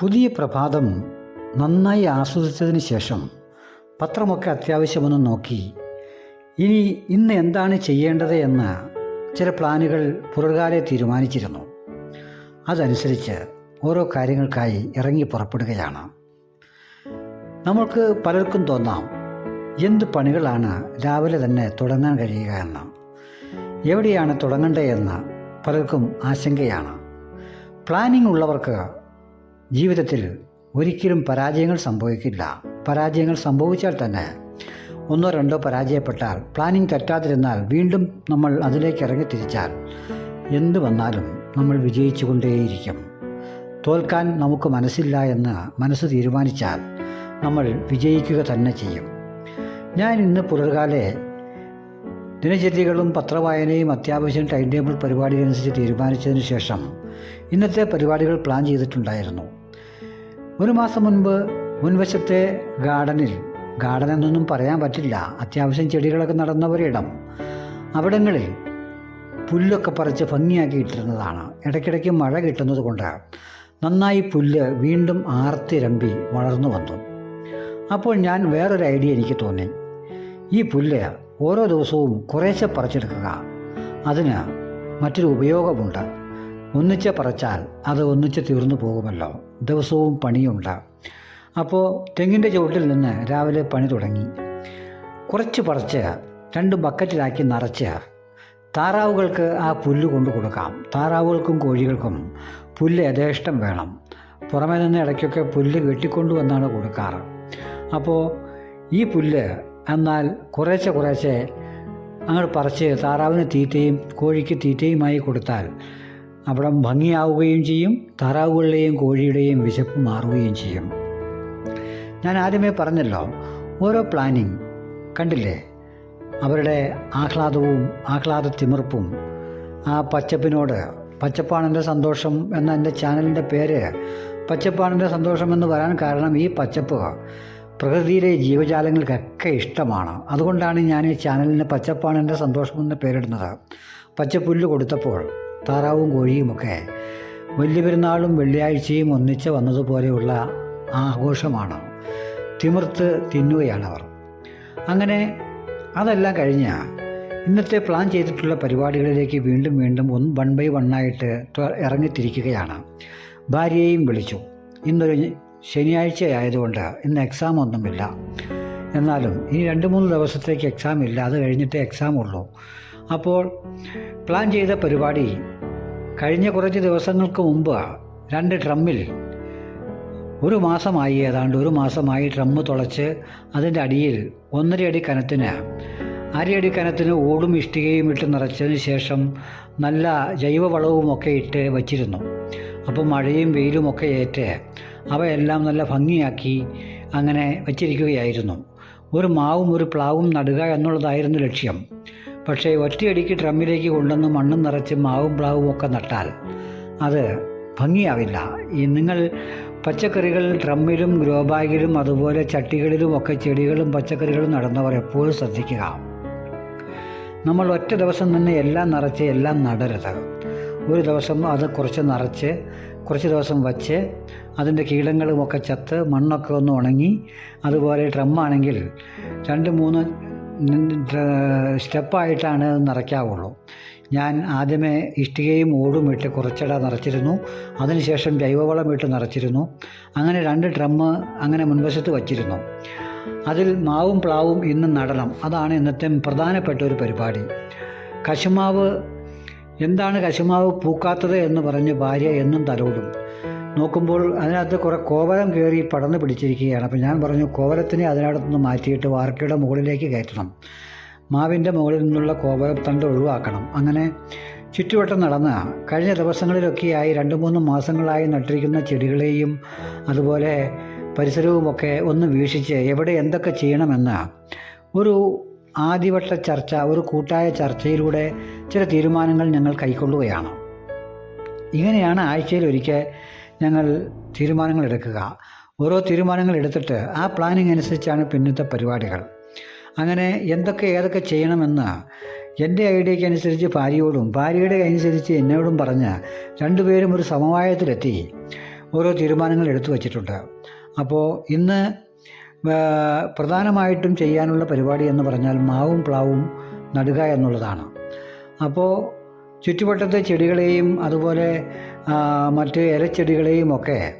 പുതിയ പ്രഭാതം നന്നായി ആസ്വദിച്ചതിന് ശേഷം പത്രമൊക്കെ അത്യാവശ്യമൊന്ന് നോക്കി ഇനി ഇന്ന് എന്താണ് ചെയ്യേണ്ടത് എന്ന് ചില പ്ലാനുകൾ പുറകാലെ തീരുമാനിച്ചിരുന്നു. അതനുസരിച്ച് ഓരോ കാര്യങ്ങൾക്കായി ഇറങ്ങി പുറപ്പെടുകയാണ്. നമ്മൾക്ക് പലർക്കും തോന്നാം എന്ത് പണികളാണ് രാവിലെ തന്നെ തുടങ്ങാൻ കഴിയുക എന്ന്. എവിടെയാണ് തുടങ്ങേണ്ടതെന്ന് പലർക്കും ആശങ്കയാണ്. പ്ലാനിംഗ് ഉള്ളവർക്ക് ജീവിതത്തിൽ ഒരിക്കലും പരാജയങ്ങൾ സംഭവിക്കില്ല. പരാജയങ്ങൾ സംഭവിച്ചാൽ തന്നെ ഒന്നോ രണ്ടോ പരാജയപ്പെട്ടാൽ പ്ലാനിംഗ് തെറ്റാതിരുന്നാൽ വീണ്ടും നമ്മൾ അതിലേക്ക് ഇറങ്ങി തിരിച്ചാൽ എന്തു വന്നാലും നമ്മൾ വിജയിച്ചുകൊണ്ടേയിരിക്കും. തോൽക്കാൻ നമുക്ക് മനസ്സില്ല എന്ന് മനസ്സ് തീരുമാനിച്ചാൽ നമ്മൾ വിജയിക്കുക തന്നെ ചെയ്യും. ഞാൻ ഇന്ന് പുലർകാലെ ദിനചര്യകളും പത്രവായനയും അത്യാവശ്യം ടൈം ടേബിൾ പരിപാടികളനുസരിച്ച് തീരുമാനിച്ചതിന് ശേഷം ഇന്നത്തെ പരിപാടികൾ പ്ലാൻ ചെയ്തിട്ടുണ്ടായിരുന്നു. ഒരു മാസം മുൻപ് മുൻവശത്തെ ഗാർഡനിൽ ഗാർഡൻ എന്നൊന്നും പറയാൻ പറ്റില്ല. അത്യാവശ്യം ചെടികളൊക്കെ നടന്ന ഒരിടം. അവിടങ്ങളിൽ പുല്ലൊക്കെ പറിച്ച് ഭംഗിയാക്കി ഇട്ടിരുന്നതാണ്. ഇടയ്ക്കിടയ്ക്ക് മഴ കിട്ടുന്നത് കൊണ്ട് നന്നായി പുല്ല് വീണ്ടും ആർത്തിരമ്പി വളർന്നു വന്നു. അപ്പോൾ ഞാൻ വേറൊരു ഐഡിയ എനിക്ക് തോന്നി. ഈ പുല്ല് ഓരോ ദിവസവും കുറേശ്ശെ പറിച്ചെടുക്കുക. അതിന് മറ്റൊരു ഉപയോഗമുണ്ട്. ഒന്നിച്ച് പറിച്ചാൽ അത് ഒന്നിച്ച് തീർന്നു പോകുമല്ലോ. ദിവസവും പണിയുണ്ടാകും അപ്പോൾ തെങ്ങിന്റെ ചുവട്ടിൽ നിന്ന് രാവിലെ പണി തുടങ്ങി. കുറച്ച് പറിച്ച് രണ്ട് ബക്കറ്റിലാക്കി നിറച്ച് താറാവുകൾക്ക് ആ പുല്ല് കൊണ്ടു കൊടുക്കാം. താറാവുകൾക്കും കോഴികൾക്കും പുല്ല് യഥേഷ്ടം വേണം. പുറമേ നിന്ന് ഇടയ്ക്കൊക്കെ പുല്ല് വെട്ടിക്കൊണ്ടുവന്നാണ് കൊടുക്കാറ്. അപ്പോൾ ഈ പുല്ല് എന്നാൽ കുറേശ്ശെ കുറേശ്ശെ അങ്ങോട്ട് പറിച്ച് താറാവിന് തീറ്റയും കോഴിക്ക് തീറ്റയുമായി കൊടുത്താൽ അവിടെ ഭംഗിയാവുകയും ചെയ്യും താറാവുകളുടെയും കോഴിയുടെയും വിശപ്പ് മാറുകയും ചെയ്യും. ഞാൻ ആദ്യമേ പറഞ്ഞല്ലോ ഓരോ പ്ലാനിങ് കണ്ടില്ലേ? അവരുടെ ആഹ്ലാദവും ആഹ്ലാദ തിമിർപ്പും. ആ പച്ചപ്പിനോട് പച്ചപ്പാണെന്റെ സന്തോഷം എന്ന എന്റെ ചാനലിന്റെ പേര് പച്ചപ്പാണെന്റെ സന്തോഷം എന്ന് വരാൻ കാരണം ഈ പച്ചപ്പ് പ്രകൃതിയിലെ ജീവജാലങ്ങൾക്കൊക്കെ ഇഷ്ടമാണ്. അതുകൊണ്ടാണ് ഞാൻ ഈ ചാനലിന് പച്ചപ്പാണെന്റെ സന്തോഷം എന്ന് പേരിടുന്നത്. പച്ചപ്പുല്ല് കൊടുത്തപ്പോൾ താറാവും കോഴിയുമൊക്കെ വലിയ പെരുന്നാളും വെള്ളിയാഴ്ചയും ഒന്നിച്ച് വന്നതുപോലെയുള്ള ആഘോഷമാണ്. തിമിർത്ത് തിന്നുകയാണവർ. അങ്ങനെ അതെല്ലാം കഴിഞ്ഞ ഇന്നത്തെ പ്ലാൻ ചെയ്തിട്ടുള്ള പരിപാടികളിലേക്ക് വീണ്ടും വീണ്ടും ഒന്ന് വൺ ബൈ വണ്ണായിട്ട് ഇറങ്ങിത്തിരിക്കുകയാണ്. ഭാര്യയെയും വിളിച്ചു. ഇന്നൊരു ശനിയാഴ്ച ആയതുകൊണ്ട് ഇന്ന് എക്സാം ഒന്നുമില്ല. എന്നാലും ഇനി രണ്ട് മൂന്ന് ദിവസത്തേക്ക് എക്സാം ഇല്ല. അത് കഴിഞ്ഞിട്ടേ എക്സാം ഉള്ളൂ. അപ്പോൾ പ്ലാൻ ചെയ്ത പരിപാടി കഴിഞ്ഞ കുറച്ച് ദിവസങ്ങൾക്ക് മുമ്പ് രണ്ട് ഡ്രമ്മിൽ ഒരു മാസമായി ഏതാണ്ട് ഒരു മാസമായി ഡ്രമ്മ് തുളച്ച് അതിന്റെ അടിയിൽ ഒന്നര അടി കനത്തിന് അരയടി കനത്തിന് ഓടും ഇഷ്ടികയും ഇട്ട് നിറച്ചതിന് ശേഷം നല്ല ജൈവവളവുമൊക്കെ ഇട്ട് വച്ചിരുന്നു. അപ്പോൾ മഴയും വെയിലും ഒക്കെ ഏറ്റ് അവയെല്ലാം നല്ല ഭംഗിയാക്കി അങ്ങനെ വച്ചിരിക്കുകയായിരുന്നു. ഒരു മാവും ഒരു പ്ലാവും നടുക എന്നുള്ളതായിരുന്നു ലക്ഷ്യം. പക്ഷേ ഒറ്റയടിക്ക് ഡ്രമ്മിലേക്ക് കൊണ്ടുവന്ന് മണ്ണും നിറച്ച് മാവും പ്ലാവും ഒക്കെ നട്ടാൽ അത് ഭംഗിയാവില്ല. ഈ നിങ്ങൾ പച്ചക്കറികൾ ഡ്രമ്മിലും ഗ്രോ ബാഗിലും അതുപോലെ ചട്ടികളിലും ഒക്കെ ചെടികളും പച്ചക്കറികളും നടുന്നവർ എപ്പോഴും ശ്രദ്ധിക്കുക. നമ്മൾ ഒറ്റ ദിവസം തന്നെ എല്ലാം നിറച്ച് എല്ലാം നടരുത്. ഒരു ദിവസം അത് കുറച്ച് നിറച്ച് കുറച്ച് ദിവസം വച്ച് അതിന്റെ കീടങ്ങളുമൊക്കെ ചത്ത് മണ്ണൊക്കെ ഒന്ന് ഉണങ്ങി അതുപോലെ ഡ്രമ്മാണെങ്കിൽ രണ്ട് മൂന്ന് സ്റ്റെപ്പായിട്ടാണ് നിറയ്ക്കാവുള്ളൂ. ഞാൻ ആദ്യമേ ഇഷ്ടികയും ഓടും ഇട്ട് കുറച്ചിട നിറച്ചിരുന്നു. അതിനുശേഷം ജൈവവളം ഇട്ട് നിറച്ചിരുന്നു. അങ്ങനെ രണ്ട് ഡ്രമ്മ് അങ്ങനെ മുൻവശത്ത് വച്ചിരുന്നു. അതിൽ മാവും പ്ലാവും ഇന്ന് നടണം. അതാണ് ഇന്നത്തെ പ്രധാനപ്പെട്ട ഒരു പരിപാടി. കശുമാവ് എന്താണ് കശുമാവ് പൂക്കാത്തത് എന്ന് പറഞ്ഞ് ഭാര്യ എന്നും തലോടും. നോക്കുമ്പോൾ അതിനകത്ത് കുറേ കോവലം കയറി പടർന്ന് പിടിച്ചിരിക്കുകയാണ്. അപ്പോൾ ഞാൻ പറഞ്ഞു കോവലത്തിനെ അതിനകത്തുനിന്ന് മാറ്റിയിട്ട് വാർക്കയുടെ മുകളിലേക്ക് കയറ്റണം. മാവിന്റെ മുകളിൽ നിന്നുള്ള കോവലം തണ്ട് ഒഴിവാക്കണം. അങ്ങനെ ചുറ്റുവട്ടം നടന്ന് കഴിഞ്ഞ ദിവസങ്ങളിലൊക്കെയായി രണ്ട് മൂന്ന് മാസങ്ങളായി നട്ടിരിക്കുന്ന ചെടികളെയും അതുപോലെ പരിസരവുമൊക്കെ ഒന്ന് വീക്ഷിച്ച് എവിടെ എന്തൊക്കെ ചെയ്യണമെന്ന് ഒരു ആദ്യവട്ട ചർച്ച ഒരു കൂട്ടായ ചർച്ചയിലൂടെ ചില തീരുമാനങ്ങൾ ഞങ്ങൾ കൈക്കൊള്ളുകയാണ്. ഇങ്ങനെയാണ് ആഴ്ചയിൽ ഒരിക്കൽ ഞങ്ങൾ തീരുമാനങ്ങൾ എടുക്കുക. ഓരോ തീരുമാനങ്ങൾ എടുത്തിട്ട് ആ പ്ലാനിങ് അനുസരിച്ചാണ് പിന്നത്തെ പരിപാടികൾ. അങ്ങനെ എന്തൊക്കെ ഏതൊക്കെ ചെയ്യണമെന്ന് എന്റെ ഐഡിയയ്ക്ക് അനുസരിച്ച് ഭാര്യയോടും ഭാര്യയുടെ അനുസരിച്ച് എന്നോടും പറഞ്ഞ് രണ്ടുപേരും ഒരു സമവായത്തിലെത്തി ഓരോ തീരുമാനങ്ങൾ എടുത്തു വച്ചിട്ടുണ്ട്. അപ്പോൾ ഇന്ന് പ്രധാനമായിട്ടും ചെയ്യാനുള്ള പരിപാടി എന്ന് പറഞ്ഞാൽ മാവും പ്ലാവും നടുക എന്നുള്ളതാണ്. അപ്പോൾ ചുറ്റുവട്ടത്തെ ചെടികളെയും അതുപോലെ മറ്റ് ഇലച്ചെടികളെയും ഒക്കെ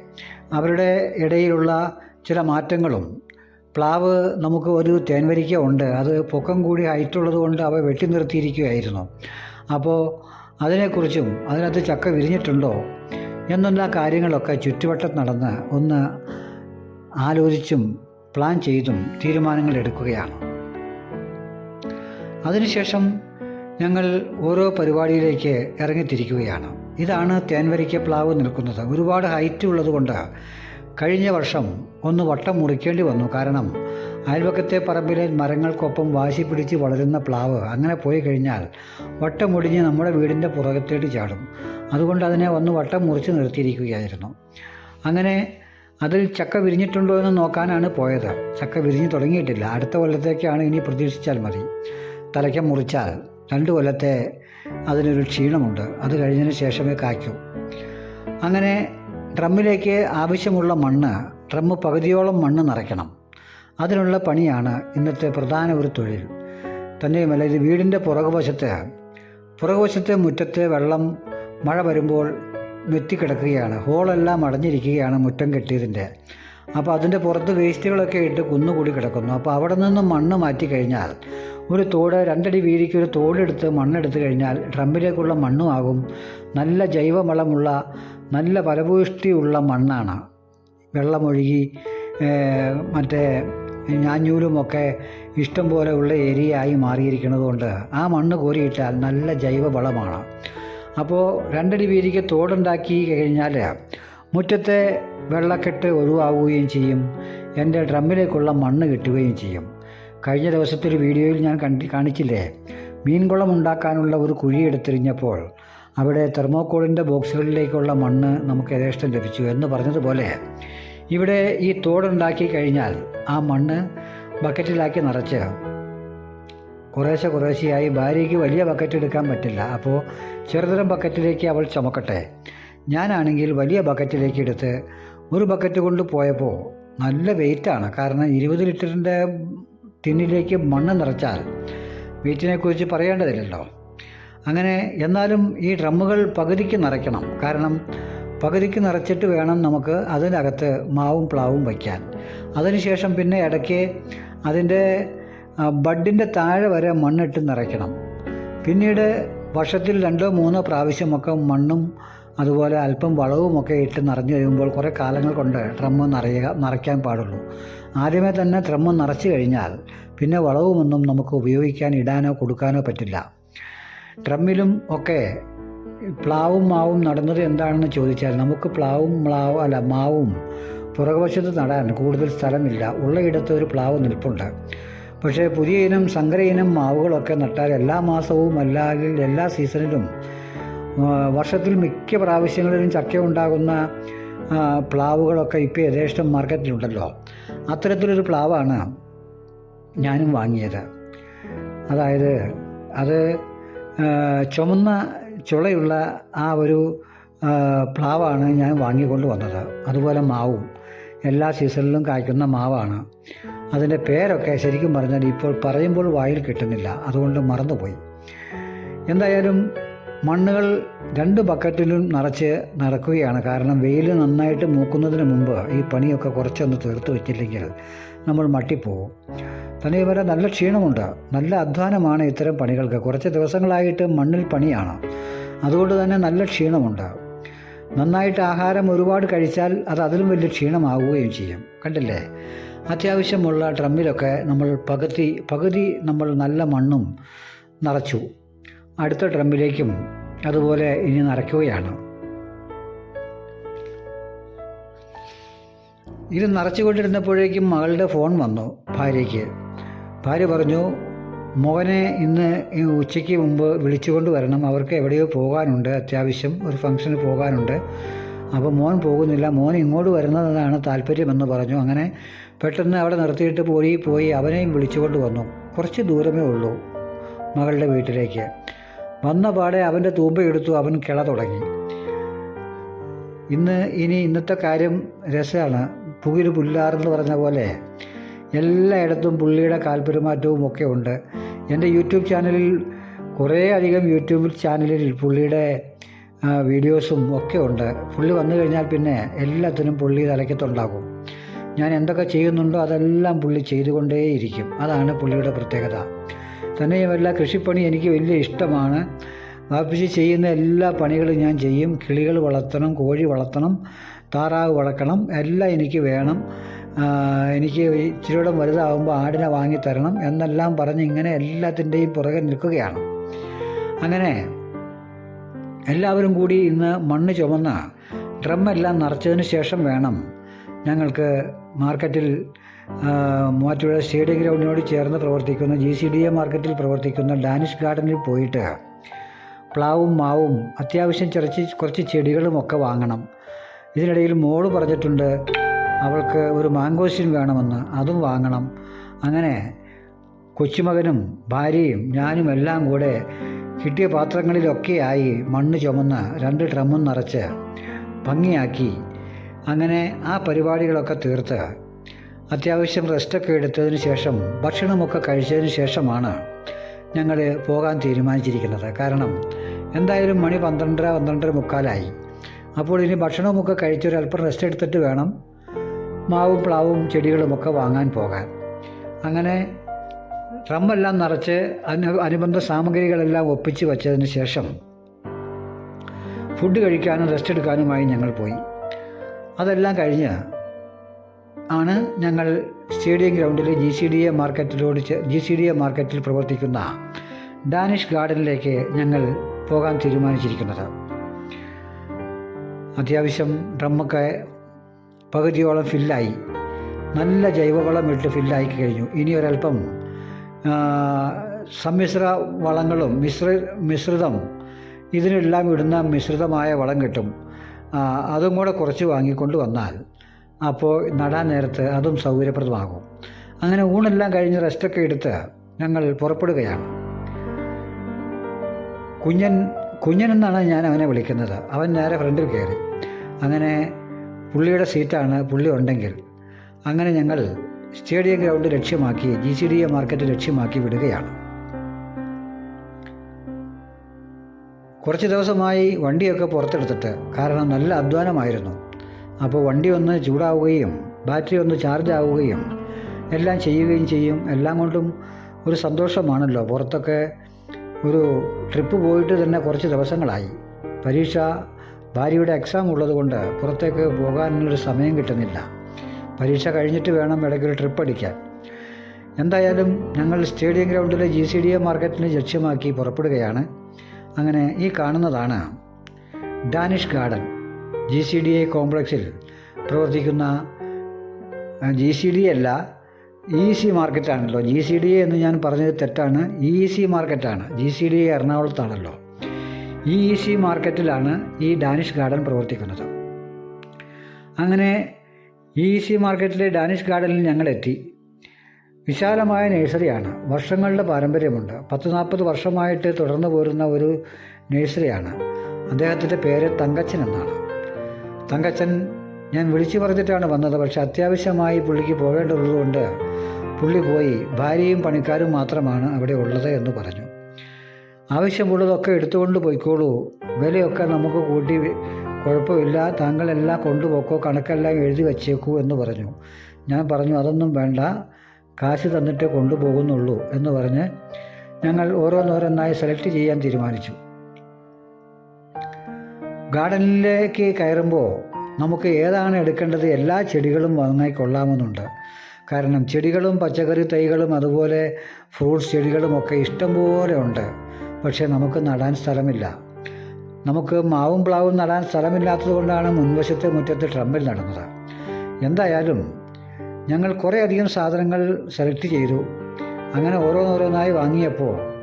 അവരുടെ ഇടയിലുള്ള ചില മാറ്റങ്ങളും പ്ലാവ് നമുക്ക് ഒരു തേൻവരിക്ക ഉണ്ട്. അത് പൊക്കം കൂടി ഹൈറ്റുള്ളത് കൊണ്ട് അവ വെട്ടി നിർത്തിയിരിക്കുകയായിരുന്നു. അപ്പോൾ അതിനെക്കുറിച്ചും അതിനകത്ത് ചക്ക വിരിഞ്ഞിട്ടുണ്ടോ എന്നുള്ള കാര്യങ്ങളൊക്കെ ചുറ്റുവട്ടത്ത് നടന്ന് ഒന്ന് ആലോചിച്ചും പ്ലാൻ ചെയ്തും തീരുമാനങ്ങൾ എടുക്കുകയാണ്. അതിനുശേഷം ഞങ്ങൾ ഓരോ പരിപാടിയിലേക്ക് ഇറങ്ങിത്തിരിക്കുകയാണ്. ഇതാണ് തേൻവരിക്ക പ്ലാവ് നിൽക്കുന്നത്. ഒരുപാട് ഹൈറ്റ് ഉള്ളതുകൊണ്ട് കഴിഞ്ഞ വർഷം ഒന്ന് വട്ടം മുറിക്കേണ്ടി വന്നു. കാരണം അയൽവക്കത്തെ പറമ്പിലെ മരങ്ങൾക്കൊപ്പം വാശി പിടിച്ച് വളരുന്ന പ്ലാവ് അങ്ങനെ പോയി കഴിഞ്ഞാൽ വട്ടം മുടിഞ്ഞ് നമ്മുടെ വീടിന്റെ പുറകത്തേട്ട് ചാടും. അതുകൊണ്ട് അതിനെ ഒന്ന് വട്ടം മുറിച്ച് നിർത്തിയിരിക്കുകയായിരുന്നു. അങ്ങനെ അതിൽ ചക്ക വിരിഞ്ഞിട്ടുണ്ടോ എന്ന് നോക്കാനാണ് പോയത്. ചക്ക വിരിഞ്ഞ് തുടങ്ങിയിട്ടില്ല. അടുത്ത കൊല്ലത്തേക്കാണ് ഇനി പ്രതീക്ഷിച്ചാൽ മതി. തലയ്ക്ക മുറിച്ചാൽ രണ്ട് കൊല്ലത്തെ അതിനൊരു ക്ഷീണമുണ്ട്. അത് കഴിഞ്ഞതിന് ശേഷമേ കായ്ക്കൂ. അങ്ങനെ ഡ്രമ്മിലേക്ക് ആവശ്യമുള്ള മണ്ണ് ഡ്രമ്മ് പകുതിയോളം മണ്ണ് നിറയ്ക്കണം. അതിനുള്ള പണിയാണ് ഇന്നത്തെ പ്രധാന ഒരു തൊഴിൽ. തന്നെയുമല്ല ഇത് വീടിന്റെ പുറകുവശത്ത് പുറകുവശത്തെ മുറ്റത്ത് വെള്ളം മഴ വരുമ്പോൾ നെറ്റിക്കിടക്കുകയാണ് ഹോളെല്ലാം അടഞ്ഞിരിക്കുകയാണ് മുറ്റം കെട്ടിയതിന്റെ. അപ്പോൾ അതിന്റെ പുറത്ത് വേസ്റ്റുകളൊക്കെ ഇട്ട് കുന്നുകൂടി കിടക്കുന്നു. അപ്പോൾ അവിടെ നിന്നും മണ്ണ് മാറ്റി കഴിഞ്ഞാൽ ഒരു തോട് രണ്ടടി വീതിക്ക് ഒരു തോടെടുത്ത് മണ്ണെടുത്തു കഴിഞ്ഞാൽ ഡ്രമ്മിലേക്കുള്ള മണ്ണുമാകും നല്ല ജൈവവളമുള്ള നല്ല ഫലഭൂഷ്ടിയുള്ള മണ്ണാണ്. വെള്ളമൊഴുകി മറ്റേ ഞാഞ്ഞൂലുമൊക്കെ ഇഷ്ടം ഏരിയ ആയി മാറിയിരിക്കുന്നത് കൊണ്ട് ആ മണ്ണ് കോരിയിട്ടാൽ നല്ല ജൈവവളമാണ്. അപ്പോൾ രണ്ടടി വീതിക്ക് തോടുണ്ടാക്കി കഴിഞ്ഞാൽ മുറ്റത്തെ വെള്ളക്കെട്ട് ഒഴിവാകുകയും ചെയ്യും. എന്റെ ഡ്രമ്മിലേക്കുള്ള മണ്ണ് കിട്ടുകയും ചെയ്യും. കഴിഞ്ഞ ദിവസത്തെ ഒരു വീഡിയോയിൽ ഞാൻ കണ്ടി കാണിച്ചില്ലേ? മീൻകുളം ഉണ്ടാക്കാനുള്ള ഒരു കുഴി എടുത്തെറിഞ്ഞപ്പോൾ അവിടെ തെർമോക്കോളിന്റെ ബോക്സുകളിലേക്കുള്ള മണ്ണ് നമുക്ക് യഥേഷ്ടം ലഭിച്ചു എന്ന് പറഞ്ഞതുപോലെ ഇവിടെ ഈ തോടുണ്ടാക്കി കഴിഞ്ഞാൽ ആ മണ്ണ് ബക്കറ്റിലാക്കി നിറച്ച് കുറേശ്ശെ കുറേശ്ശെയായി ഭാര്യയ്ക്ക് വലിയ ബക്കറ്റ് എടുക്കാൻ പറ്റില്ല. അപ്പോൾ ചെറുതരം ബക്കറ്റിലേക്ക് അവൾ ചുമക്കട്ടെ. ഞാനാണെങ്കിൽ വലിയ ബക്കറ്റിലേക്ക് എടുത്ത് ഒരു ബക്കറ്റ് കൊണ്ട് പോയപ്പോൾ നല്ല വെയിറ്റാണ്. കാരണം ഇരുപത് ലിറ്ററിന്റെ ടിന്നിലേക്ക് മണ്ണ് നിറച്ചാൽ വീറ്റിനെക്കുറിച്ച് പറയേണ്ടതില്ലല്ലോ. അങ്ങനെ എന്നാലും ഈ ഡ്രമ്മുകൾ പകുതിക്ക് നിറയ്ക്കണം. കാരണം പകുതിക്ക് നിറച്ചിട്ട് വേണം നമുക്ക് അതിനകത്ത് മാവും പ്ലാവും വയ്ക്കാൻ. അതിനുശേഷം പിന്നെ ഇടയ്ക്ക് അതിന്റെ ബഡിന്റെ താഴെ വരെ മണ്ണിട്ട് നിറയ്ക്കണം. പിന്നീട് വർഷത്തിൽ രണ്ടോ മൂന്നോ പ്രാവശ്യമൊക്കെ മണ്ണും അതുപോലെ അല്പം വളവുമൊക്കെ ഇട്ട് നിറഞ്ഞു കഴിയുമ്പോൾ കുറേ കാലങ്ങൾ കൊണ്ട് ഡ്രമ്മ് നിറയുക നിറയ്ക്കാൻ പാടുള്ളൂ. ആദ്യമേ തന്നെ ഡ്രമ്മ് നിറച്ചു കഴിഞ്ഞാൽ പിന്നെ വളവുമൊന്നും നമുക്ക് ഉപയോഗിക്കാൻ ഇടാനോ കൊടുക്കാനോ പറ്റില്ല. ഡ്രമ്മിലും ഒക്കെ പ്ലാവും മാവും നടുന്നത് എന്താണെന്ന് ചോദിച്ചാൽ നമുക്ക് പ്ലാവും മ്ലാവും അല്ല മാവും പുറകുവശത്ത് നടാൻ കൂടുതൽ സ്ഥലമില്ല. ഉള്ളയിടത്ത് ഒരു പ്ലാവ് നിൽപ്പുണ്ട്. പക്ഷേ പുതിയ ഇനം സങ്കര ഇനം മാവുകളൊക്കെ നട്ടാൽ എല്ലാ മാസവും അല്ലെങ്കിൽ എല്ലാ സീസണിലും വർഷത്തിൽ മിക്ക പ്രാവശ്യങ്ങളിലും ചക്ക ഉണ്ടാകുന്ന പ്ലാവുകളൊക്കെ ഇപ്പോൾ യഥേഷ്ടം മാർക്കറ്റിലുണ്ടല്ലോ. അത്തരത്തിലൊരു പ്ലാവാണ് ഞാനും വാങ്ങിയത്. അതായത് അത് ചുമന്ന ചുളയുള്ള ആ ഒരു പ്ലാവാണ് ഞാൻ വാങ്ങിക്കൊണ്ട് വന്നത്. അതുപോലെ മാവും. എല്ലാ സീസണിലും കായ്ക്കുന്ന മാവാണ്. അതിന്റെ പേരൊക്കെ ശരിക്കും പറഞ്ഞാൽ ഇപ്പോൾ പറയുമ്പോൾ വായിൽ കിട്ടുന്നില്ല. അതുകൊണ്ട് മറന്നുപോയി. എന്തായാലും മണ്ണുകൾ രണ്ട് ബക്കറ്റിലും നിറച്ച് നടക്കുകയാണ്. കാരണം വെയിൽ നന്നായിട്ട് മൂക്കുന്നതിന് മുമ്പ് ഈ പണിയൊക്കെ കുറച്ചൊന്ന് തീർത്ത് വെച്ചില്ലെങ്കിൽ നമ്മൾ മട്ടിപ്പോവും. തന്നെയുമല്ല നല്ല ക്ഷീണമുണ്ട്. നല്ല അധ്വാനമാണ് ഇത്തരം പണികൾക്ക്. കുറച്ച് ദിവസങ്ങളായിട്ട് മണ്ണിൽ പണിയാണ്. അതുകൊണ്ട് തന്നെ നല്ല ക്ഷീണമുണ്ട്. നന്നായിട്ട് ആഹാരം ഒരുപാട് കഴിച്ചാൽ അത് അതിലും വലിയ ക്ഷീണമാവുകയും ചെയ്യും. കണ്ടില്ലേ? അത്യാവശ്യമുള്ള ഡ്രമ്മിലൊക്കെ നമ്മൾ പകുതി പകുതി നമ്മൾ നല്ല മണ്ണും നിറച്ചു. അടുത്ത ട്രംപിലേക്കും അതുപോലെ ഇനി നിറയ്ക്കുകയാണ് ഇത് നിറച്ചുകൊണ്ടിരുന്നപ്പോഴേക്കും മകളുടെ ഫോൺ വന്നു ഭാര്യയ്ക്ക്. ഭാര്യ പറഞ്ഞു മോനെ ഇന്ന് ഉച്ചയ്ക്ക് മുമ്പ് വിളിച്ചുകൊണ്ട് വരണം. അവർക്ക് എവിടെയോ പോകാനുണ്ട്. അത്യാവശ്യം ഒരു ഫംഗ്ഷന് പോകാനുണ്ട്. അപ്പോൾ മോൻ പോകുന്നില്ല. മോൻ ഇങ്ങോട്ട് വരുന്നതാണ് താല്പര്യമെന്ന് പറഞ്ഞു. അങ്ങനെ പെട്ടെന്ന് അവിടെ നിർത്തിയിട്ട് പോയി പോയി അവനെയും വിളിച്ചുകൊണ്ട് വന്നു. കുറച്ച് ദൂരമേ ഉള്ളൂ മകളുടെ വീട്ടിലേക്ക്. വന്ന പാടെ അവന്റെ തൂമ്പ എടുത്തു അവൻ കിള തുടങ്ങി. ഇന്ന് ഇനി ഇന്നത്തെ കാര്യം രസമാണ്. പുകിൽ പുല്ലാറെന്ന് പറഞ്ഞ പോലെ എല്ലായിടത്തും പുള്ളിയുടെ കാൽപെരുമാറ്റവും ഒക്കെ ഉണ്ട്. എന്റെ യൂട്യൂബ് ചാനലിൽ കുറേ അധികം യൂട്യൂബ് ചാനലിൽ പുള്ളിയുടെ വീഡിയോസും ഒക്കെ ഉണ്ട്. പുള്ളി വന്നു കഴിഞ്ഞാൽ പിന്നെ എല്ലാത്തിനും പുള്ളി തലയ്ക്കത്തുണ്ടാകും. ഞാൻ എന്തൊക്കെ ചെയ്യുന്നുണ്ടോ അതെല്ലാം പുള്ളി ചെയ്തുകൊണ്ടേയിരിക്കും. അതാണ് പുള്ളിയുടെ പ്രത്യേകത. തന്നെയുമല്ല കൃഷിപ്പണി എനിക്ക് വലിയ ഇഷ്ടമാണ്. വാപ്പിച്ച് ചെയ്യുന്ന എല്ലാ പണികളും ഞാൻ ചെയ്യും. കിളികൾ വളർത്തണം കോഴി വളർത്തണം താറാവ് വളർക്കണം എല്ലാം എനിക്ക് വേണം. എനിക്ക് ഇച്ചിരിയുടെ വലുതാകുമ്പോൾ ആടിനെ വാങ്ങിത്തരണം എന്നെല്ലാം പറഞ്ഞ് ഇങ്ങനെ എല്ലാത്തിന്റെയും പുറകെ നിൽക്കുകയാണ്. അങ്ങനെ എല്ലാവരും കൂടി ഇന്ന് മണ്ണ് ചുമന്ന് ഡ്രമ്മെല്ലാം നിറച്ചതിന് ശേഷം വേണം ഞങ്ങൾക്ക് മാർക്കറ്റിൽ മൂവാറ്റുപുഴ സ്റ്റേഡിയം ഗ്രൗണ്ടിനോട് ചേർന്ന് പ്രവർത്തിക്കുന്ന ജി സി ഡി എ മാർക്കറ്റിൽ പ്രവർത്തിക്കുന്ന ഡാനിഷ് ഗാർഡനിൽ പോയിട്ട് പ്ലാവും മാവും അത്യാവശ്യം ചെറിച്ച് കുറച്ച് ചെടികളും ഒക്കെ വാങ്ങണം. ഇതിനിടയിൽ മോൾ പറഞ്ഞിട്ടുണ്ട് അവൾക്ക് ഒരു മാങ്കോസിൻ വേണമെന്ന് അതും വാങ്ങണം. അങ്ങനെ കൊച്ചുമകനും ഭാര്യയും ഞാനും എല്ലാം കൂടെ കിട്ടിയ പാത്രങ്ങളിലൊക്കെയായി മണ്ണ് ചുമന്ന് രണ്ട് ഡ്രമ്മും നിറച്ച് ഭംഗിയാക്കി അങ്ങനെ ആ പരിപാടികളൊക്കെ തീർത്ത് അത്യാവശ്യം റെസ്റ്റൊക്കെ എടുത്തതിന് ശേഷം ഭക്ഷണമൊക്കെ കഴിച്ചതിന് ശേഷമാണ് ഞങ്ങൾ പോകാൻ തീരുമാനിച്ചിരിക്കുന്നത്. കാരണം എന്തായാലും മണി പന്ത്രണ്ടര പന്ത്രണ്ടര മുക്കാലായി. അപ്പോൾ ഇനി ഭക്ഷണമൊക്കെ കഴിച്ചൊരല്പം റെസ്റ്റ് എടുത്തിട്ട് വേണം മാവും പ്ലാവും ചെടികളുമൊക്കെ വാങ്ങാൻ പോകാൻ. അങ്ങനെ ഡ്രമ്മെല്ലാം നിറച്ച് അനു അനുബന്ധ സാമഗ്രികളെല്ലാം ഒപ്പിച്ച് വച്ചതിന് ശേഷം ഫുഡ് കഴിക്കാനും റെസ്റ്റ് എടുക്കാനുമായി ഞങ്ങൾ പോയി. അതെല്ലാം കഴിഞ്ഞ് ആണ് ഞങ്ങൾ സ്റ്റേഡിയം ഗ്രൗണ്ടിൽ ജി സി ഡി എ മാർക്കറ്റിലോട് ജി സി ഡി എ മാർക്കറ്റിൽ പ്രവർത്തിക്കുന്ന ഡാനിഷ് ഗാർഡനിലേക്ക് ഞങ്ങൾ പോകാൻ തീരുമാനിച്ചിരിക്കുന്നത്. അത്യാവശ്യം ഡ്രമ്മൊക്കെ പകുതിയോളം ഫില്ലായി. നല്ല ജൈവവളം ഇട്ട് ഫില്ലായി കഴിഞ്ഞു. ഇനി ഒരല്പം സമ്മിശ്ര വളങ്ങളും മിശ്ര മിശ്രിതം ഇതിനെല്ലാം ഇടുന്ന മിശ്രിതമായ വളം കിട്ടും. അതും കൂടെ കുറച്ച് വാങ്ങിക്കൊണ്ട് വന്നാൽ അപ്പോൾ നടാൻ നേരത്ത് അതും സൗകര്യപ്രദമാകും. അങ്ങനെ ഊണെല്ലാം കഴിഞ്ഞ് റെസ്റ്റൊക്കെ എടുത്ത് ഞങ്ങൾ പുറപ്പെടുകയാണ്. കുഞ്ഞൻ കുഞ്ഞൻ എന്നാണ് ഞാൻ അവനെ വിളിക്കുന്നത്. അവൻ നേരെ ഫ്രണ്ടിൽ കയറി. അങ്ങനെ പുള്ളിയുടെ സീറ്റാണ് പുള്ളി ഉണ്ടെങ്കിൽ. അങ്ങനെ ഞങ്ങൾ സ്റ്റേഡിയം ഗ്രൗണ്ട് ലക്ഷ്യമാക്കി G C D A market ലക്ഷ്യമാക്കി വിടുകയാണ്. കുറച്ച് ദിവസമായി വണ്ടിയൊക്കെ പുറത്തെടുത്തിട്ട് കാരണം നല്ല അധ്വാനമായിരുന്നു. അപ്പോൾ വണ്ടി ഒന്ന് ചൂടാവുകയും ബാറ്ററി ഒന്ന് ചാർജ് ആവുകയും എല്ലാം ചെയ്യുകയും ചെയ്യും. എല്ലാം കൊണ്ടും ഒരു സന്തോഷമാണല്ലോ. പുറത്തൊക്കെ ഒരു ട്രിപ്പ് പോയിട്ട് തന്നെ കുറച്ച് ദിവസങ്ങളായി. പരീക്ഷ ഭാര്യയുടെ എക്സാം ഉള്ളതുകൊണ്ട് പുറത്തേക്ക് പോകാനൊരു സമയം കിട്ടുന്നില്ല. പരീക്ഷ കഴിഞ്ഞിട്ട് വേണം ഇടയ്ക്കൊരു ട്രിപ്പ് അടിക്കാൻ. എന്തായാലും ഞങ്ങൾ സ്റ്റേഡിയം ഗ്രൗണ്ടിലെ ജി സി ഡി എ മാർക്കറ്റിനെ ലക്ഷ്യമാക്കി പുറപ്പെടുകയാണ്. അങ്ങനെ ഈ കാണുന്നതാണ് Danish garden. G C D A കോംപ്ലക്സിൽ പ്രവർത്തിക്കുന്ന ജി സി ഡി അല്ല ഇ സി മാർക്കറ്റാണല്ലോ. ജി സി ഡി എ എന്ന് ഞാൻ പറഞ്ഞത് തെറ്റാണ്. ഇ സി മാർക്കറ്റാണ്. ജി സി ഡി എ എറണാകുളത്താണല്ലോ. ഈ ഇ സി മാർക്കറ്റിലാണ് ഈ ഡാനിഷ് ഗാർഡൻ പ്രവർത്തിക്കുന്നത്. അങ്ങനെ ഇ സി മാർക്കറ്റിലെ ഡാനിഷ് ഗാർഡനിൽ ഞങ്ങളെത്തി. വിശാലമായ നഴ്സറിയാണ്. വർഷങ്ങളുടെ പാരമ്പര്യമുണ്ട്. പത്ത് നാൽപ്പത് വർഷമായിട്ട് തുടർന്നു പോരുന്ന ഒരു നഴ്സറിയാണ്. അദ്ദേഹത്തിന്റെ പേര് തങ്കച്ചൻ എന്നാണ്. തങ്കച്ചൻ ഞാൻ വിളിച്ചു പറഞ്ഞിട്ടാണ് വന്നത്. പക്ഷെ അത്യാവശ്യമായി പുള്ളിക്ക് പോകേണ്ടതുകൊണ്ട് പുള്ളി പോയി. ഭാര്യയും പണിക്കാരും മാത്രമാണ് അവിടെ ഉള്ളത് എന്ന് പറഞ്ഞു. ആവശ്യമുള്ളതൊക്കെ എടുത്തുകൊണ്ട് പോയിക്കോളൂ. വിലയൊക്കെ നമുക്ക് കൂട്ടി കുഴപ്പമില്ല. താങ്കളെല്ലാം കൊണ്ടുപോക്കോ കണക്കെല്ലാം എഴുതി വച്ചേക്കൂ എന്ന് പറഞ്ഞു. ഞാൻ പറഞ്ഞു അതൊന്നും വേണ്ട. കാശ് തന്നിട്ട് കൊണ്ടുപോകുന്നുള്ളൂ എന്ന് പറഞ്ഞ് ഞങ്ങൾ ഓരോന്നോരോന്നായി സെലക്ട് ചെയ്യാൻ തീരുമാനിച്ചു. ഗാർഡനിലേക്ക് കയറുമ്പോൾ നമുക്ക് ഏതാണ് എടുക്കേണ്ടത് എല്ലാ ചെടികളും വാങ്ങായി കൊള്ളാമെന്നുണ്ട്. കാരണം ചെടികളും പച്ചക്കറി തൈകളും അതുപോലെ ഫ്രൂട്ട്സ് ചെടികളും ഒക്കെ ഇഷ്ടംപോലെ ഉണ്ട്. പക്ഷേ നമുക്ക് നടാൻ സ്ഥലമില്ല. നമുക്ക് മാവും പ്ലാവും നടാൻ സ്ഥലമില്ലാത്തത് കൊണ്ടാണ് മുൻവശത്തെ മുറ്റത്ത് ട്രമ്പിൽ നടന്നത്. എന്തായാലും ഞങ്ങൾ കുറേയധികം സാധനങ്ങൾ സെലക്ട് ചെയ്തു. അങ്ങനെ ഓരോന്നോരോന്നായി വാങ്ങിയപ്പോൾ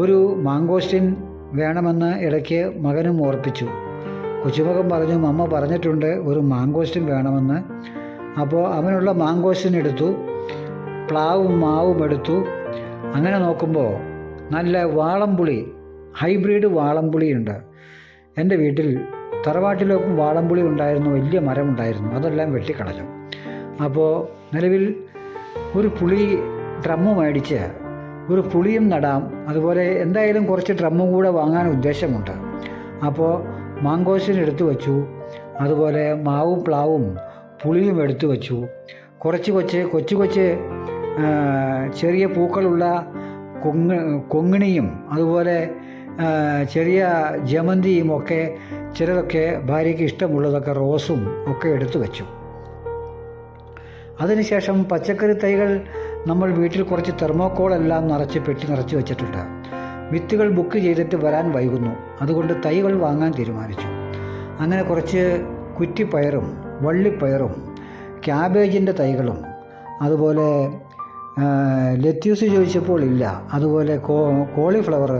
ഒരു മാങ്കോസ്റ്റിൻ വേണമെന്ന് ഇടയ്ക്ക് മകനും ഓർപ്പിച്ചു. കൊച്ചുമകൻ പറഞ്ഞു അമ്മ പറഞ്ഞിട്ടുണ്ട് ഒരു മാങ്കോസ്റ്റിൻ വേണമെന്ന്. അപ്പോൾ അവനുള്ള മാങ്കോസ്റ്റിൻ എടുത്തു പ്ലാവും മാവും എടുത്തു. അങ്ങനെ നോക്കുമ്പോൾ നല്ല വാളംപുളി ഹൈബ്രിഡ് വാളംപുളിയുണ്ട് എന്റെ വീട്ടിൽ തറവാട്ടിലൊക്കെ വാളംപുളി ഉണ്ടായിരുന്നു വലിയ മരമുണ്ടായിരുന്നു അതെല്ലാം വെട്ടിക്കളഞ്ഞു. അപ്പോൾ നിലവിൽ ഒരു പുളി ഡ്രമ്മ് മേടിച്ച് ഒരു പുളിയും നടാം. അതുപോലെ എന്തായാലും കുറച്ച് ഡ്രമ്മും കൂടെ വാങ്ങാൻ ഉദ്ദേശമുണ്ട്. അപ്പോൾ മാങ്കോസിന് എടുത്തു വച്ചു. അതുപോലെ മാവും പ്ലാവും പുളിയും എടുത്തു വച്ചു. കുറച്ച് കൊച്ച് കൊച്ചു കൊച്ച് ചെറിയ പൂക്കളുള്ള കൊങ്ങ് കൊങ്ങിണിയും അതുപോലെ ചെറിയ ജമന്തിയും ഒക്കെ ചിലതൊക്കെ ഭാര്യയ്ക്ക് ഇഷ്ടമുള്ളതൊക്കെ റോസും ഒക്കെ എടുത്തു വെച്ചു. അതിനുശേഷം പച്ചക്കറി തൈകൾ നമ്മൾ വീട്ടിൽ കുറച്ച് തെർമോക്കോൾ എല്ലാം നിറച്ച് പെട്ടി നിറച്ച് വെച്ചിട്ടുണ്ട്. വിത്തുകൾ ബുക്ക് ചെയ്തിട്ട് വരാൻ വൈകുന്നു. അതുകൊണ്ട് തൈകൾ വാങ്ങാൻ തീരുമാനിച്ചു. അങ്ങനെ കുറച്ച് കുറ്റിപ്പയറും വള്ളിപ്പയറും ക്യാബേജിന്റെ തൈകളും അതുപോലെ ലെറ്റ്യൂസ് ചോദിച്ചപ്പോൾ ഇല്ല. അതുപോലെ കോ കോളിഫ്ലവർ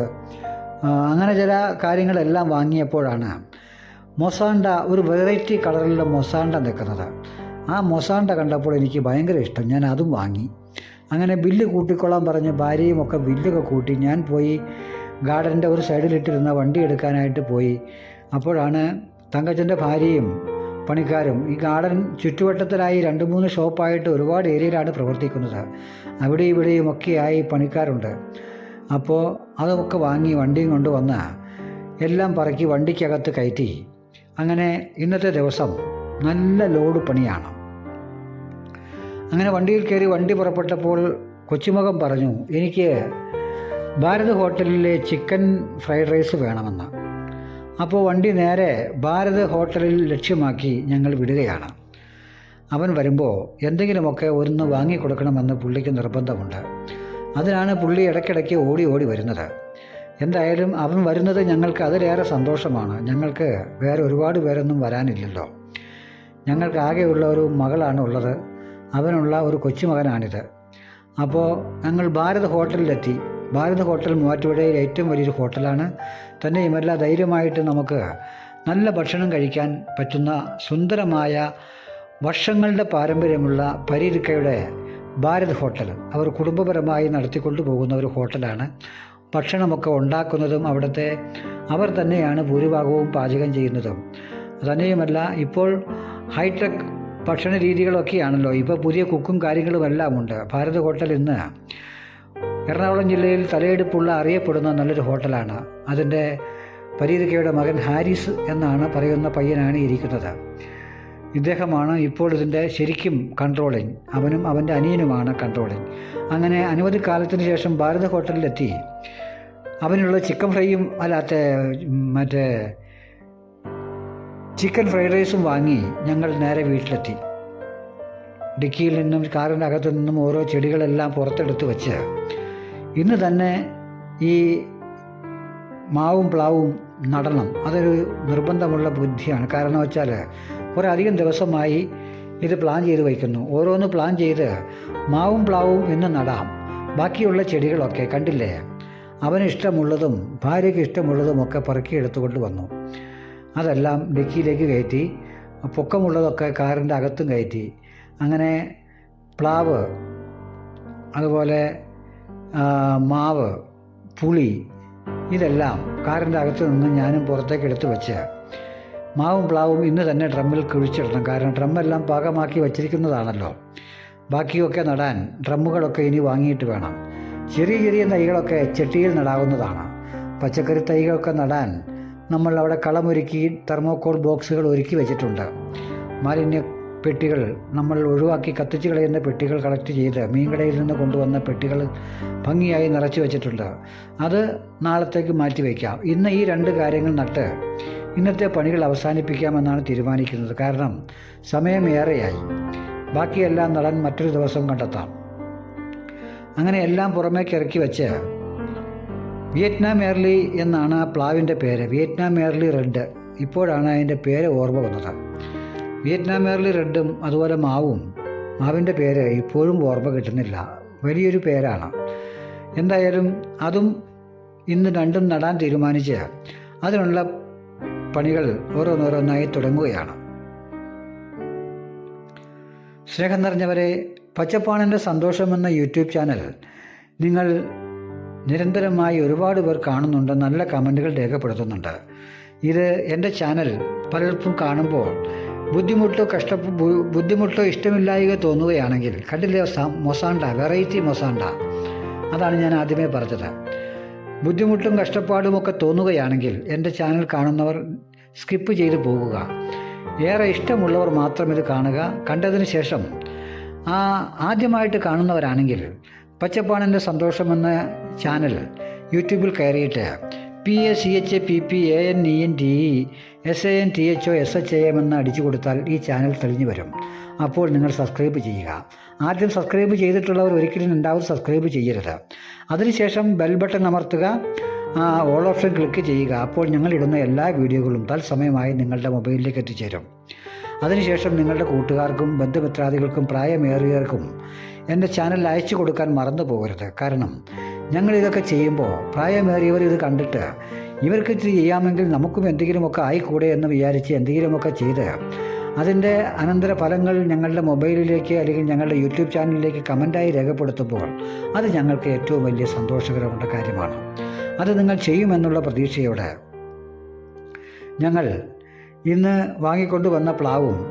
അങ്ങനെ ചില കാര്യങ്ങളെല്ലാം വാങ്ങിയപ്പോഴാണ് മൊസാണ്ട ഒരു വെറൈറ്റി കളറിലുള്ള മൊസാണ്ട നിൽക്കുന്നത്. ആ മൊസാണ്ട കണ്ടപ്പോൾ എനിക്ക് ഭയങ്കര ഇഷ്ടം. ഞാൻ അതും വാങ്ങി. അങ്ങനെ ബില്ല് കൂട്ടിക്കൊള്ളാൻ പറഞ്ഞ് ഭാര്യയും ഒക്കെ ബില്ലൊക്കെ കൂട്ടി ഞാൻ പോയി ഗാർഡന്റെ ഒരു സൈഡിലിട്ടിരുന്ന വണ്ടി എടുക്കാനായിട്ട് പോയി. അപ്പോഴാണ് തങ്കച്ചന്റെ ഭാര്യയും പണിക്കാരും ഈ ഗാർഡൻ ചുറ്റുവട്ടത്തിലായി രണ്ട് മൂന്ന് ഷോപ്പായിട്ട് ഒരുപാട് ഏരിയയിലാണ് പ്രവർത്തിക്കുന്നത്. അവിടെ ഇവിടെയും ഒക്കെയായി പണിക്കാരുണ്ട്. അപ്പോൾ അതൊക്കെ വാങ്ങി വണ്ടിയും കൊണ്ടുവന്ന് എല്ലാം പറക്കി വണ്ടിക്കകത്ത് കയറ്റി. അങ്ങനെ ഇന്നത്തെ ദിവസം നല്ല ലോഡ് പണിയാണ്. അങ്ങനെ വണ്ടിയിൽ കയറി വണ്ടി പുറപ്പെട്ടപ്പോൾ കൊച്ചുമകൻ പറഞ്ഞു എനിക്ക് ഭാരത് ഹോട്ടലിലെ ചിക്കൻ ഫ്രൈഡ് റൈസ് വേണമെന്ന്. അപ്പോൾ വണ്ടി നേരെ ഭാരത് ഹോട്ടലിൽ ലക്ഷ്യമാക്കി ഞങ്ങൾ വിടുകയാണ്. അവൻ വരുമ്പോൾ എന്തെങ്കിലുമൊക്കെ ഒന്ന് വാങ്ങിക്കൊടുക്കണമെന്ന് പുള്ളിക്ക് നിർബന്ധമുണ്ട്. അതിനാണ് പുള്ളി ഇടയ്ക്കിടയ്ക്ക് ഓടി ഓടി വരുന്നത്. എന്തായാലും അവൻ വരുന്നത് ഞങ്ങൾക്ക് അതിലേറെ സന്തോഷമാണ്. ഞങ്ങൾക്ക് വേറെ ഒരുപാട് പേരൊന്നും വരാനില്ലല്ലോ. ഞങ്ങൾക്ക് ആകെയുള്ള ഒരു മകളാണ് ഉള്ളത് അവനുള്ള ഒരു കൊച്ചുമകനാണിത്. അപ്പോൾ ഞങ്ങൾ ഭാരത് ഹോട്ടലിലെത്തി. ഭാരത് ഹോട്ടൽ മൂവാറ്റുപുഴയിൽ ഏറ്റവും വലിയൊരു ഹോട്ടലാണ്. തന്നെയുമല്ല ധൈര്യമായിട്ട് നമുക്ക് നല്ല ഭക്ഷണം കഴിക്കാൻ പറ്റുന്ന സുന്ദരമായ വർഷങ്ങളുടെ പാരമ്പര്യമുള്ള പരീരിക്കയുടെ ഭാരത് ഹോട്ടൽ. അവർ കുടുംബപരമായി നടത്തിക്കൊണ്ടു പോകുന്ന ഒരു ഹോട്ടലാണ്. ഭക്ഷണമൊക്കെ ഉണ്ടാക്കുന്നതും അവിടുത്തെ അവർ തന്നെയാണ് ഭൂരിഭാഗവും പാചകം ചെയ്യുന്നതും. തന്നെയുമല്ല ഇപ്പോൾ ഹൈടെക് ഭക്ഷണ രീതികളൊക്കെയാണല്ലോ. ഇപ്പോൾ പുതിയ കുക്കും കാര്യങ്ങളും എല്ലാം ഉണ്ട് ഭാരത് ഹോട്ടൽ ഇന്ന് എറണാകുളം ജില്ലയിൽ തലയെടുപ്പുള്ള അറിയപ്പെടുന്ന നല്ലൊരു ഹോട്ടലാണ്. അതിന്റെ പരീതികയുടെ മകൻ ഹാരിസ് എന്നാണ് പറയുന്ന പയ്യനാണ് ഇരിക്കുന്നത്. ഇദ്ദേഹമാണ് ഇപ്പോൾ ഇതിന്റെ ശരിക്കും കൺട്രോളിങ് അവനും അവന്റെ അനിയനുമാണ് കൺട്രോളിങ് അങ്ങനെ അനവധി കാലത്തിന് ശേഷം ഭാരത് ഹോട്ടലിലെത്തി. അവനുള്ള ചിക്കൻ ഫ്രൈയും അല്ലാത്ത മറ്റേ ചിക്കൻ ഫ്രൈഡ് റൈസും വാങ്ങി ഞങ്ങൾ നേരെ വീട്ടിലെത്തി. ഡിക്കിയിൽ നിന്നും കാറിന്റെ അകത്തു നിന്നും ഓരോ ചെടികളെല്ലാം പുറത്തെടുത്ത് വെച്ച് ഇന്ന് തന്നെ ഈ മാവും പ്ലാവും നടണം. അതൊരു നിർബന്ധമുള്ള ബുദ്ധിയാണ്. കാരണം വെച്ചാൽ കുറേ അധികം ദിവസമായി ഇത് പ്ലാൻ ചെയ്ത് വയ്ക്കുന്നു. ഓരോന്ന് പ്ലാൻ ചെയ്ത് മാവും പ്ലാവും ഇന്ന് നടാം. ബാക്കിയുള്ള ചെടികളൊക്കെ കണ്ടില്ലേ? അവന് ഇഷ്ടമുള്ളതും ഭാര്യയ്ക്ക് ഇഷ്ടമുള്ളതും ഒക്കെ പറക്കി എടുത്തുകൊണ്ട് വന്നു. അതെല്ലാം ഡിക്കിയിലേക്ക് കയറ്റി പൊക്കമുള്ളതൊക്കെ കാറിന്റെ അകത്തും കയറ്റി. അങ്ങനെ പ്ലാവ് അതുപോലെ മാവ് പുളി ഇതെല്ലാം കാറിന്റെ അകത്ത് നിന്ന് ഞാനും പുറത്തേക്ക് എടുത്തു വെച്ച്. മാവും പ്ലാവും ഇന്ന് തന്നെ ഡ്രമ്മിൽ കുഴിച്ചിടണം. കാരണം ഡ്രമ്മെല്ലാം പാകമാക്കി വച്ചിരിക്കുന്നതാണല്ലോ. ബാക്കിയൊക്കെ നടാൻ ഡ്രമ്മുകളൊക്കെ ഇനി വാങ്ങിയിട്ട് വേണം. ചെറിയ ചെറിയ തൈകളൊക്കെ ചെട്ടിയിൽ നടാവുന്നതാണ്. പച്ചക്കറി തൈകളൊക്കെ നടാൻ നമ്മൾ അവിടെ കളമൊരുക്കി തെർമോക്കോൾ ബോക്സുകൾ ഒരുക്കി വെച്ചിട്ടുണ്ട്. മാലിന്യ പെട്ടികൾ നമ്മൾ ഒഴിവാക്കി കത്തിച്ച് കളയുന്ന പെട്ടികൾ കളക്ട് ചെയ്ത് മീൻകടയിൽ നിന്ന് കൊണ്ടുവന്ന പെട്ടികൾ ഭംഗിയായി നിറച്ചു വെച്ചിട്ടുണ്ട്. അത് നാളത്തേക്ക് മാറ്റി വയ്ക്കാം. ഇന്ന് ഈ രണ്ട് കാര്യങ്ങൾ നട്ട് ഇന്നത്തെ പണികൾ അവസാനിപ്പിക്കാമെന്നാണ് തീരുമാനിക്കുന്നത്. കാരണം സമയമേറെയായി ബാക്കിയെല്ലാം നടാൻ മറ്റൊരു ദിവസം കണ്ടെത്താം. അങ്ങനെ എല്ലാം പുറമേക്ക് ഇറക്കി വെച്ച് വിയറ്റ്നാം എയർലി എന്നാണ് ആ പ്ലാവിന്റെ പേര്. Vietnam early red. ഇപ്പോഴാണ് അതിന്റെ പേര് ഓർമ്മ വന്നത്. വിയറ്റ്നാം എയർലി റെഡും അതുപോലെ മാവും. മാവിന്റെ പേര് ഇപ്പോഴും ഓർമ്മ കിട്ടുന്നില്ല. വലിയൊരു പേരാണ്. എന്തായാലും അതും ഇന്ന് രണ്ടും നടാൻ തീരുമാനിച്ച് അതിനുള്ള പണികൾ ഓരോന്നോരോന്നായി തുടങ്ങുകയാണ്. സ്നേഹം നിറഞ്ഞവരെ പച്ചപ്പാണിന്റെ സന്തോഷം എന്ന യൂട്യൂബ് ചാനൽ നിങ്ങൾ നിരന്തരമായി ഒരുപാട് പേർ കാണുന്നുണ്ട് നല്ല കമന്റുകൾ രേഖപ്പെടുത്തുന്നുണ്ട്. ഇത് എന്റെ ചാനൽ പലർക്കും കാണുമ്പോൾ ബുദ്ധിമുട്ടോ കഷ്ട ബുദ്ധിമുട്ടോ ഇഷ്ടമില്ലായക തോന്നുകയാണെങ്കിൽ കണ്ടില്ലേ മൊസാണ്ട വെറൈറ്റി മൊസാണ്ട? അതാണ് ഞാൻ ആദ്യമേ പറഞ്ഞത്. ബുദ്ധിമുട്ടും കഷ്ടപ്പാടും ഒക്കെ തോന്നുകയാണെങ്കിൽ എന്റെ ചാനൽ കാണുന്നവർ സ്കിപ്പ് ചെയ്തു പോകുക. ഏറെ ഇഷ്ടമുള്ളവർ മാത്രം ഇത് കാണുക. കണ്ടതിന് ശേഷം ആദ്യമായിട്ട് കാണുന്നവരാണെങ്കിൽ പച്ചപ്പാണന്റെ സന്തോഷമെന്ന ചാനൽ യൂട്യൂബിൽ കയറിയിട്ട് P A C H P P A N E N T E S A N T H O S H A M എന്ന് അടിച്ചു കൊടുത്താൽ ഈ ചാനൽ തെളിഞ്ഞു വരും. അപ്പോൾ നിങ്ങൾ സബ്സ്ക്രൈബ് ചെയ്യുക. ആദ്യം സബ്സ്ക്രൈബ് ചെയ്തിട്ടുള്ളവർ ഒരിക്കലും രണ്ടാമത് സബ്സ്ക്രൈബ് ചെയ്യരുത്. അതിനുശേഷം ബെൽ ബട്ടൺ അമർത്തുക. ഓൾ ഓപ്ഷൻ ക്ലിക്ക് ചെയ്യുക. അപ്പോൾ ഞങ്ങളിടുന്ന എല്ലാ വീഡിയോകളും തത്സമയമായി നിങ്ങളുടെ മൊബൈലിലേക്ക് എത്തിച്ചേരും. അതിനുശേഷം നിങ്ങളുടെ കൂട്ടുകാർക്കും ബന്ധുമിത്രാദികൾക്കും പ്രായമേറിയവർക്കും എന്റെ ചാനൽ അയച്ചു കൊടുക്കാൻ മറന്നു പോകരുത്. കാരണം ഞങ്ങൾ ഇതൊക്കെ ചെയ്യുമ്പോൾ പ്രായമേറിയവർ ഇത് കണ്ടിട്ട് ഇവർക്ക് ഇത് ചെയ്യാമെങ്കിൽ നമുക്കും എന്തെങ്കിലുമൊക്കെ ആയിക്കൂടെ എന്ന് വിചാരിച്ച് എന്തെങ്കിലുമൊക്കെ ചെയ്ത് അതിന്റെ അനന്തര ഫലങ്ങൾ ഞങ്ങളുടെ മൊബൈലിലേക്ക് അല്ലെങ്കിൽ ഞങ്ങളുടെ യൂട്യൂബ് ചാനലിലേക്ക് കമന്റായി രേഖപ്പെടുത്തുമ്പോൾ അത് ഞങ്ങൾക്ക് ഏറ്റവും വലിയ സന്തോഷകരമുള്ള കാര്യമാണ്. അത് നിങ്ങൾ ചെയ്യുമെന്നുള്ള പ്രതീക്ഷയോടെ ഞങ്ങൾ ഇന്ന് വാങ്ങിക്കൊണ്ടുവന്ന പ്ലാവും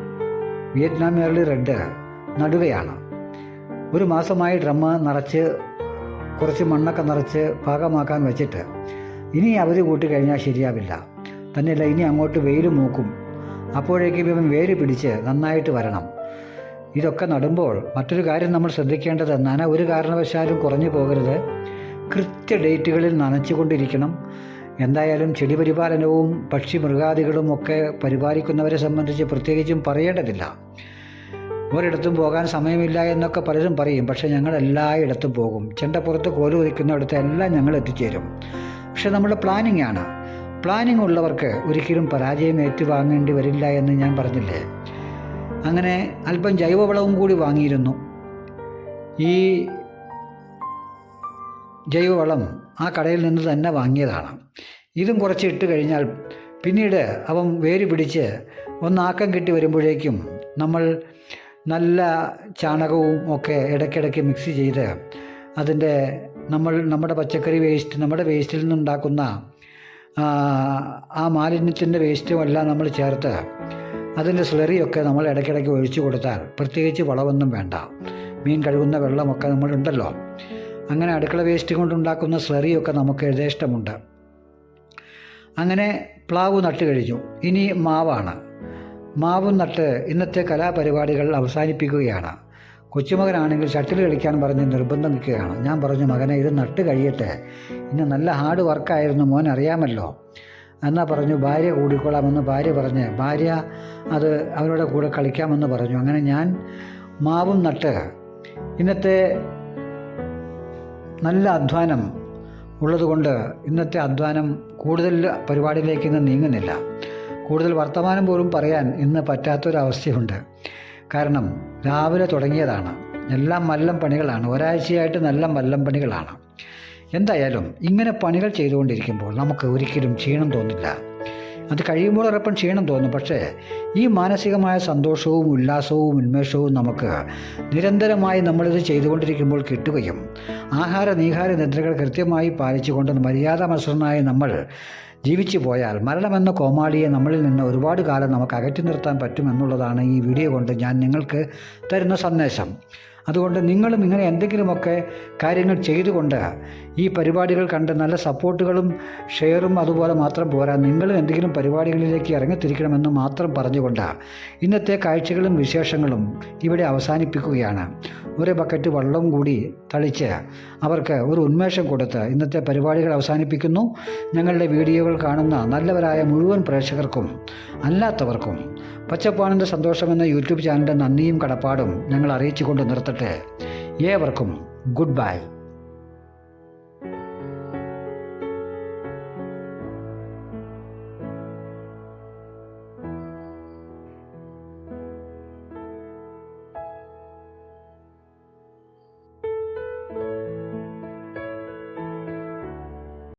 വിയറ്റ്നാം ഏർലി റെഡ് നടുകയാണ്. ഒരു മാസമായി ഡ്രമ്മ് നിറച്ച് കുറച്ച് മണ്ണൊക്കെ നിറച്ച് പാകമാക്കാൻ വെച്ചിട്ട് ഇനി അവർ കൂട്ടിക്കഴിഞ്ഞാൽ ശരിയാവില്ല. തന്നെയല്ല ഇനി അങ്ങോട്ട് വെയിൽ മൂക്കും. അപ്പോഴേക്കും ഇവൻ വേര് പിടിച്ച് നന്നായിട്ട് വരണം. ഇതൊക്കെ നടുമ്പോൾ മറ്റൊരു കാര്യം നമ്മൾ ശ്രദ്ധിക്കേണ്ടത് നന ഒരു കാരണവശാലും കുറഞ്ഞു പോകരുത്. കൃത്യ ഡേറ്റുകളിൽ നനച്ചുകൊണ്ടിരിക്കണം. എന്തായാലും ചെടി പരിപാലനവും പക്ഷി മൃഗാദികളും ഒക്കെ പരിപാലിക്കുന്നവരെ സംബന്ധിച്ച് പ്രത്യേകിച്ചും പറയേണ്ടതില്ല. ഒരിടത്തും പോകാൻ സമയമില്ല എന്നൊക്കെ പലരും പറയും. പക്ഷേ ഞങ്ങൾ എല്ലായിടത്തും പോകും. ചെണ്ടപ്പുറത്ത് കോൽ ഒതിക്കുന്നിടത്ത് എല്ലാം ഞങ്ങൾ എത്തിച്ചേരും. പക്ഷെ നമ്മുടെ പ്ലാനിങ് ആണ്. പ്ലാനിങ് ഉള്ളവർക്ക് ഒരിക്കലും പരാജയം ഏറ്റുവാങ്ങേണ്ടി വരില്ല എന്ന് ഞാൻ പറഞ്ഞില്ലേ? അങ്ങനെ അല്പം ജൈവവളവും കൂടി വാങ്ങിയിരുന്നു. ഈ ജൈവവളം ആ കടയിൽ നിന്ന് തന്നെ വാങ്ങിയതാണ്. ഇതും കുറച്ച് ഇട്ട് കഴിഞ്ഞാൽ പിന്നീട് അവൻ വേര് പിടിച്ച് ഒന്നാക്കം കിട്ടി വരുമ്പോഴേക്കും നമ്മൾ നല്ല ചാണകവും ഒക്കെ ഇടയ്ക്കിടയ്ക്ക് മിക്സ് ചെയ്ത് അതിന്റെ നമ്മൾ നമ്മുടെ പച്ചക്കറി വേസ്റ്റ് നമ്മുടെ വേസ്റ്റിൽ നിന്നുണ്ടാക്കുന്ന ആ, മാലിന്യത്തിന്റെ വേസ്റ്റും എല്ലാം നമ്മൾ ചേർത്ത് അതിന്റെ സ്ലറിയൊക്കെ നമ്മൾ ഇടയ്ക്കിടയ്ക്ക് ഒഴിച്ചു കൊടുത്താൽ പ്രത്യേകിച്ച് വളമൊന്നും വേണ്ട. മീൻ കഴുകുന്ന വെള്ളമൊക്കെ നമ്മളുണ്ടല്ലോ. അങ്ങനെ അടുക്കള വേസ്റ്റ് കൊണ്ടുണ്ടാക്കുന്ന സ്ലറിയൊക്കെ നമുക്ക് യഥേഷ്ടമുണ്ട്. അങ്ങനെ പ്ലാവ് നട്ട് കഴിഞ്ഞു. ഇനി മാവാണ്. മാവും നട്ട് ഇന്നത്തെ കലാപരിപാടികൾ അവസാനിപ്പിക്കുകയാണ്. കൊച്ചുമകനാണെങ്കിൽ ഷട്ടിൽ കളിക്കാൻ പറഞ്ഞ് നിർബന്ധം നിൽക്കുകയാണ്. ഞാൻ പറഞ്ഞു മകനെ ഇത് നട്ട് കഴിയട്ടെ. ഇന്ന് നല്ല ഹാർഡ് വർക്കായിരുന്നു മോൻ അറിയാമല്ലോ. എന്നാ പറഞ്ഞു ഭാര്യ കൂടിക്കൊള്ളാമെന്ന് ഭാര്യ പറഞ്ഞ് ഭാര്യ അത് അവരുടെ കൂടെ കളിക്കാമെന്ന് പറഞ്ഞു. അങ്ങനെ ഞാൻ മാവും നട്ട് ഇന്നത്തെ നല്ല അധ്വാനം ഉള്ളതുകൊണ്ട് ഇന്നത്തെ അധ്വാനം കൂടുതൽ പരിപാടിയിലേക്ക് ഇന്ന് നീങ്ങുന്നില്ല. കൂടുതൽ വർത്തമാനം പോലും പറയാൻ ഇന്ന് പറ്റാത്തൊരവസ്ഥയുണ്ട്. കാരണം രാവിലെ തുടങ്ങിയതാണ്. എല്ലാം മല്ലം പണികളാണ്. ഒരാഴ്ചയായിട്ട് നല്ല മല്ലം പണികളാണ്. എന്തായാലും ഇങ്ങനെ പണികൾ ചെയ്തുകൊണ്ടിരിക്കുമ്പോൾ നമുക്ക് ഒരിക്കലും ക്ഷീണം തോന്നില്ല. അത് കഴിയുമ്പോൾ ഉറപ്പം ക്ഷീണം തോന്നും. പക്ഷേ ഈ മാനസികമായ സന്തോഷവും ഉല്ലാസവും ഉന്മേഷവും നമുക്ക് നിരന്തരമായി നമ്മളിത് ചെയ്തുകൊണ്ടിരിക്കുമ്പോൾ കിട്ടുകയും ആഹാര നീഹാര നിദ്രകൾ കൃത്യമായി പാലിച്ചുകൊണ്ട് മര്യാദ മത്സരനായി നമ്മൾ ജീവിച്ചു പോയാൽ മരണമെന്ന കോമാളിയെ നമ്മളിൽ നിന്ന് ഒരുപാട് കാലം നമുക്ക് അകറ്റി നിർത്താൻ പറ്റുമെന്നുള്ളതാണ് ഈ വീഡിയോ കൊണ്ട് ഞാൻ നിങ്ങൾക്ക് തരുന്ന സന്ദേശം. അതുകൊണ്ട് നിങ്ങളും ഇങ്ങനെ എന്തെങ്കിലുമൊക്കെ കാര്യങ്ങൾ ചെയ്തുകൊണ്ട് ഈ പരിപാടികൾ കണ്ട് നല്ല സപ്പോർട്ടുകളും ഷെയറും അതുപോലെ മാത്രം പോരാ. നിങ്ങളും എന്തെങ്കിലും പരിപാടികളിലേക്ക് ഇറങ്ങിത്തിരിക്കണമെന്ന് മാത്രം പറഞ്ഞുകൊണ്ട് ഇന്നത്തെ കാഴ്ചകളും വിശേഷങ്ങളും ഇവിടെ അവസാനിപ്പിക്കുകയാണ്. ഒരു ബക്കറ്റ് വെള്ളം കൂടി തളിച്ച് അവർക്ക് ഒരു ഉന്മേഷം കൊടുത്ത് ഇന്നത്തെ പരിപാടികൾ അവസാനിപ്പിക്കുന്നു. ഞങ്ങളുടെ വീഡിയോകൾ കാണുന്ന നല്ലവരായ മുഴുവൻ പ്രേക്ഷകർക്കും അല്ലാത്തവർക്കും പച്ചപ്പാണിന്റെ സന്തോഷം എന്ന യൂട്യൂബ് ചാനലിന്റെ നന്ദിയും കടപ്പാടും ഞങ്ങൾ അറിയിച്ചുകൊണ്ട് നിർത്തട്ടെ. ഏവർക്കും ഗുഡ് ബൈ.